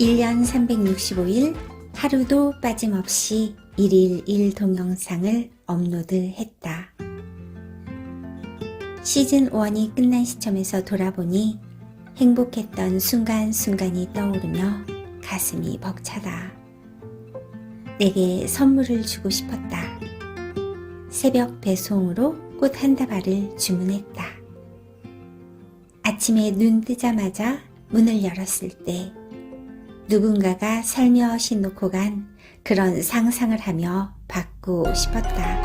1년 365일 하루도 빠짐없이 1일 1 동영상을 업로드했다. 시즌 1이 끝난 시점에서 돌아보니 행복했던 순간순간이 떠오르며 가슴이 벅차다. 내게 선물을 주고 싶었다. 새벽 배송으로 꽃 한 다발을 주문했다. 아침에 눈 뜨자마자 문을 열었을 때 누군가가 살며시 놓고 간 그런 상상을 하며 받고 싶었다.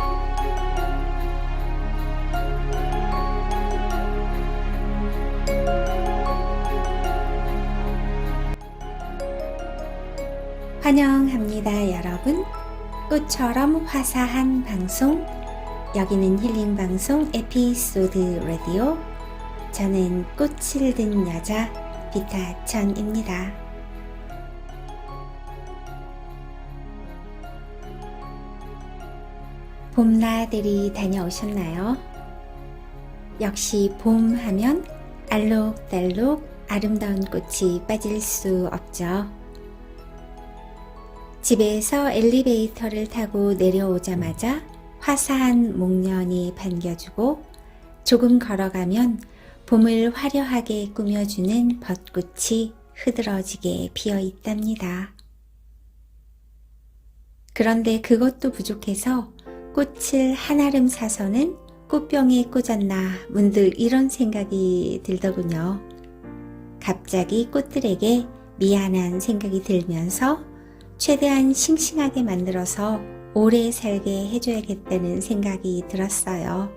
환영합니다, 여러분. 꽃처럼 화사한 방송. 여기는 힐링 방송 에피소드 라디오. 저는 꽃을 든 여자 비타천입니다. 봄나들이 다녀오셨나요? 역시 봄 하면 알록달록 아름다운 꽃이 빠질 수 없죠. 집에서 엘리베이터를 타고 내려오자마자 화사한 목련이 반겨주고 조금 걸어가면 봄을 화려하게 꾸며주는 벚꽃이 흐드러지게 피어 있답니다. 그런데 그것도 부족해서 꽃을 한아름 사서는 꽃병에 꽂았나 문득 이런 생각이 들더군요. 갑자기 꽃들에게 미안한 생각이 들면서 최대한 싱싱하게 만들어서 오래 살게 해줘야겠다는 생각이 들었어요.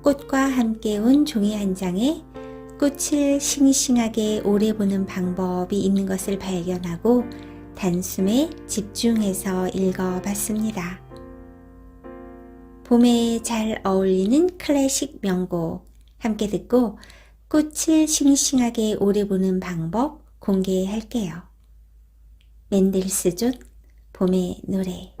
꽃과 함께 온 종이 한 장에 꽃을 싱싱하게 오래 보는 방법이 있는 것을 발견하고 단숨에 집중해서 읽어봤습니다. 봄에 잘 어울리는 클래식 명곡 함께 듣고 꽃을 싱싱하게 오래 보는 방법 공개할게요. 맨델스존 봄의 노래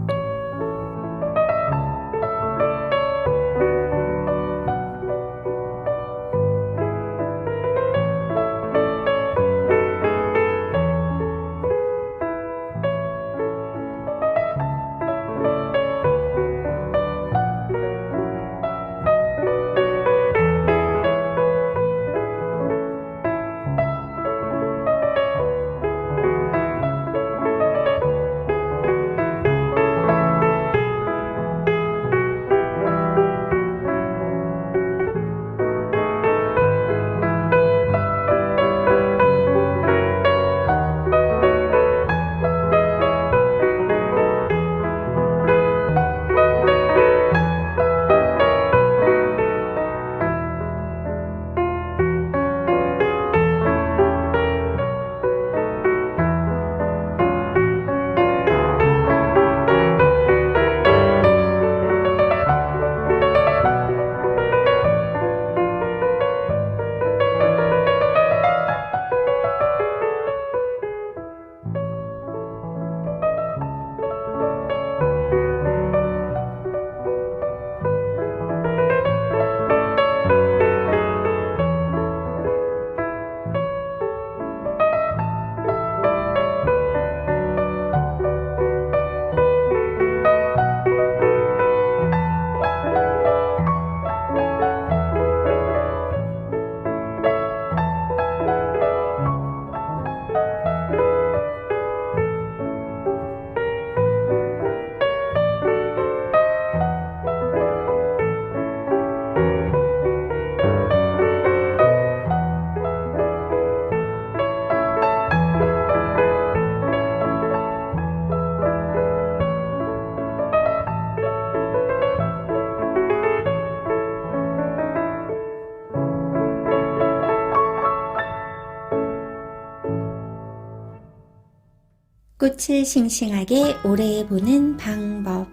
꽃을 싱싱하게 오래 보는 방법.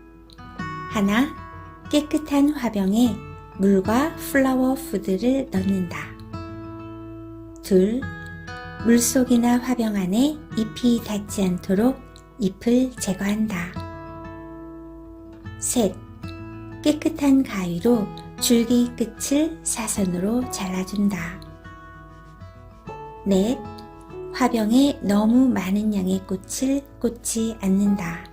하나, 깨끗한 화병에 물과 플라워 푸드를 넣는다. 둘, 물속이나 화병 안에 잎이 닿지 않도록 잎을 제거한다. 셋, 깨끗한 가위로 줄기 끝을 사선으로 잘라준다. 넷, 화병에 너무 많은 양의 꽃을 꽂지 않는다.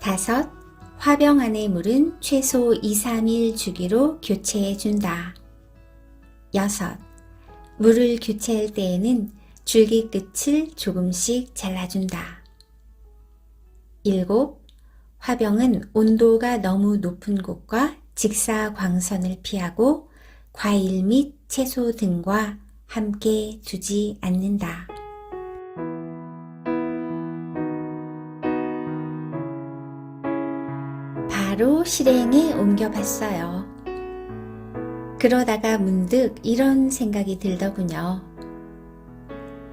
다섯, 화병 안의 물은 최소 2, 3일 주기로 교체해 준다. 여섯, 물을 교체할 때에는 줄기 끝을 조금씩 잘라준다. 일곱, 화병은 온도가 너무 높은 곳과 직사광선을 피하고 과일 및 채소 등과 함께 두지 않는다. 바로 실행에 옮겨봤어요. 그러다가 문득 이런 생각이 들더군요.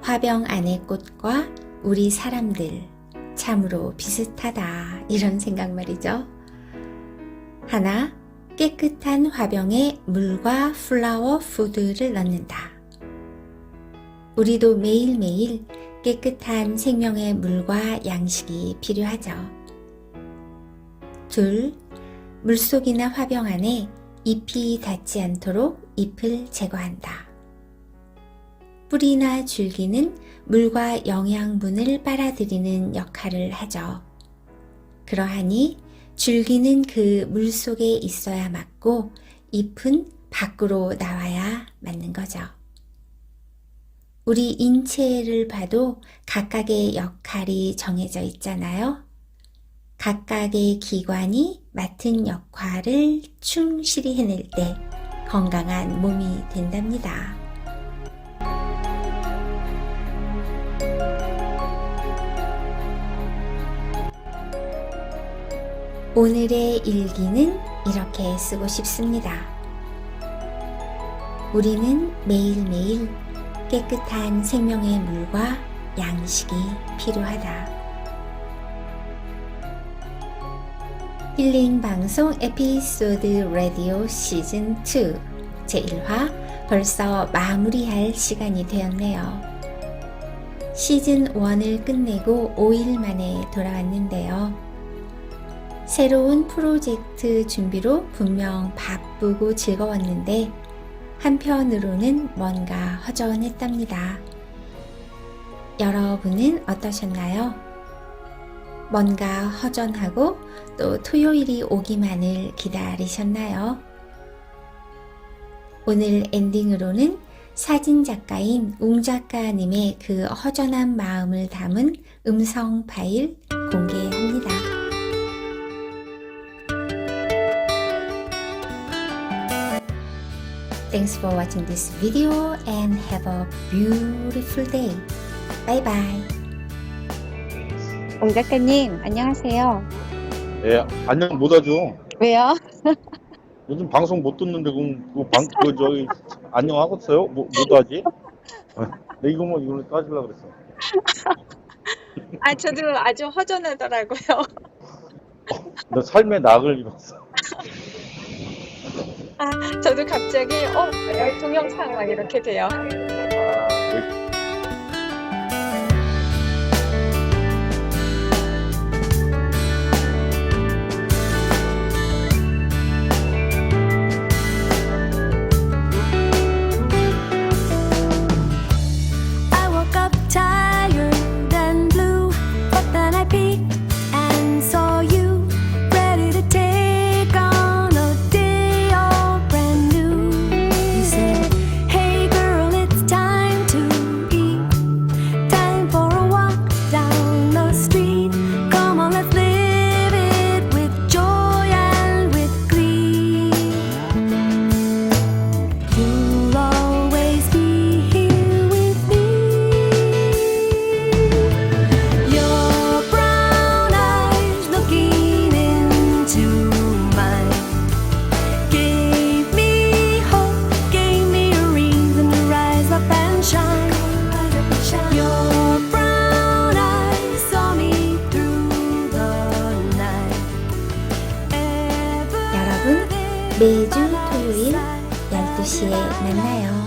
화병 안의 꽃과 우리 사람들 참으로 비슷하다 이런 생각 말이죠. 하나, 깨끗한 화병에 물과 플라워 푸드를 넣는다. 우리도 매일매일 깨끗한 생명의 물과 양식이 필요하죠. 둘, 물속이나 화병 안에 잎이 닿지 않도록 잎을 제거한다. 뿌리나 줄기는 물과 영양분을 빨아들이는 역할을 하죠. 그러하니 줄기는 그 물 속에 있어야 맞고 잎은 밖으로 나와야 맞는 거죠. 우리 인체를 봐도 각각의 역할이 정해져 있잖아요. 각각의 기관이 맡은 역할을 충실히 해낼 때 건강한 몸이 된답니다. 오늘의 일기는 이렇게 쓰고 싶습니다. 우리는 매일매일 깨끗한 생명의 물과 양식이 필요하다. 힐링 방송 에피소드 라디오 시즌 2 제1화 벌써 마무리할 시간이 되었네요. 시즌 1을 끝내고 5일 만에 돌아왔는데요. 새로운 프로젝트 준비로 분명 바쁘고 즐거웠는데 한편으로는 뭔가 허전했답니다. 여러분은 어떠셨나요? 뭔가 허전하고 또 토요일이 오기만을 기다리셨나요? 오늘 엔딩으로는 사진 작가인 웅 작가님의 그 허전한 마음을 담은 음성 파일 공개합니다. Thanks for watching this video and have a beautiful day. Bye bye. 옹 작가님, 안녕하세요. 예, 안녕 못 하죠. 왜요? 요즘 방송 못 듣는데 그럼 그 방, 그 저기 안녕 하겠어요? 뭐, 못 하지? 어, 내 이거 뭐 이걸로 따지려고 그랬어. 아, 저도 아주 허전하더라고요. 너 삶의 낙을 입었어. 아, 저도 갑자기, 어, 동영상 막 이렇게 돼요. 매주 토요일 12시에 만나요.